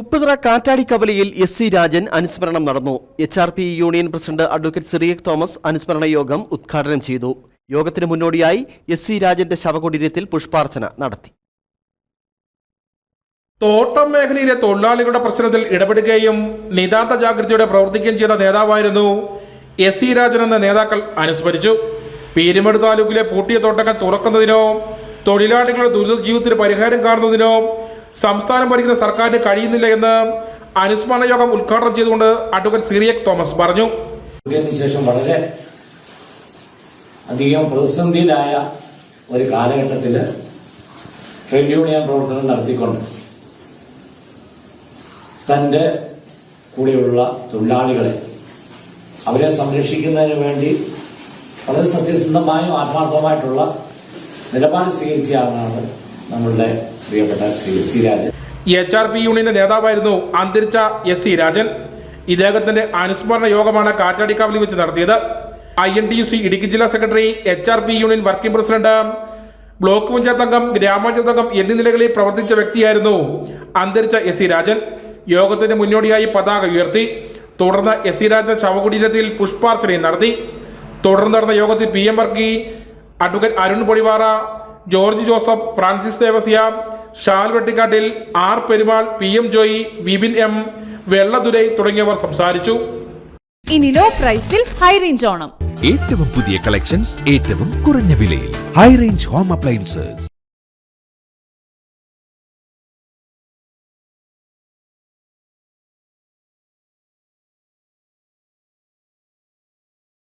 ഉപ്പുതറ കാറ്റാടി കവലയിൽ S C Rajan അനുസ്മരണം നടന്നു. H R P union president advocate Cyriac Thomas അനുസ്മരണ യോഗം ഉദ്ഘാടനം ചെയ്തു. യോഗത്തിന് മുന്നോടിയായി എസ് സി രാജന്റെ ശവകുടീരത്തിൽ പുഷ്പാർച്ചന നടത്തി. തോട്ടം മേഖലയിലെ തൊഴിലാളികളുടെ പ്രശ്നത്തിൽ ഇടപെടുകയും നിതാന്ത ജാഗ്രതയോടെ പ്രവർത്തിക്കുകയും ചെയ്ത നേതാവായിരുന്നു എസ് സി രാജൻ എന്ന നേതാക്കൾ അനുസ്മരിച്ചു. പീരുമേട് താലൂക്കിലെ പൂട്ടിയ തോട്ടങ്ങൾ തുറക്കുന്നതിനോ തൊഴിലാളികളുടെ ദുരിത ജീവിതത്തിന് പരിഹാരം കാണുന്നതിനോ സംസ്ഥാനം ഭരിക്കുന്ന സർക്കാരിന് കഴിയുന്നില്ല എന്ന് അനുസ്മരണ യോഗം ഉദ്ഘാടനം ചെയ്തുകൊണ്ട് അഡ്വക്കേറ്റ് സിറിയക് തോമസ് പറഞ്ഞു. ശേഷം വളരെ അധികം പ്രതിസന്ധിയിലായ ഒരു കാലഘട്ടത്തിൽ ട്രേഡ് യൂണിയൻ പ്രവർത്തനം നടത്തിക്കൊണ്ട് തന്റെ കൂടെയുള്ള തൊഴിലാളികളെ അവരെ സംരക്ഷിക്കുന്നതിന് വേണ്ടി വളരെ സത്യസന്ധമായും ആത്മാർത്ഥമായിട്ടുള്ള നിലപാട് സ്വീകരിച്ച ആളാണ് നമ്മളുടെ പ്രിയപ്പെട്ട Shri S C Rajan. H R P യൂണിയന്റെ നേതാവായിരുന്നു അന്തരിച്ച എസ് സി രാജൻ. ഇദ്ദേഹത്തിന്റെ അനുസ്മരണ യോഗമാണ് കാറ്റാടിക്കാവിൽ വെച്ച് നടത്തിയത്. I N T U C Idukki ജില്ലാ secretary H R P union working president block panchayat അംഗം ഗ്രാമപഞ്ചായത്ത് അംഗം എന്നീ നിലകളിൽ പ്രവർത്തിച്ച വ്യക്തിയായിരുന്നു അന്തരിച്ച എസ് സി രാജൻ. യോഗത്തിന്റെ മുന്നോടിയായി പതാക ഉയർത്തി. തുടർന്ന് എസ് സി രാജൻ ശവകുടീരത്തിൽ പുഷ്പാർച്ചനയും നടത്തി. തുടർന്ന് നടന്ന യോഗത്തിൽ P M Varkey advocate Arun Podivara George Joseph Francis Devasya Shal Vettikattil R Perumal P M Joy Vipin M Vellathurai തുടങ്ങിയവർ സംസാരിച്ചു. ഇനി ലോ പ്രൈസിൽ ഹൈ റേഞ്ച് ഓണം. ഏറ്റവും പുതിയ കളക്ഷൻസ് ഏറ്റവും കുറഞ്ഞ വിലയിൽ. High range home appliances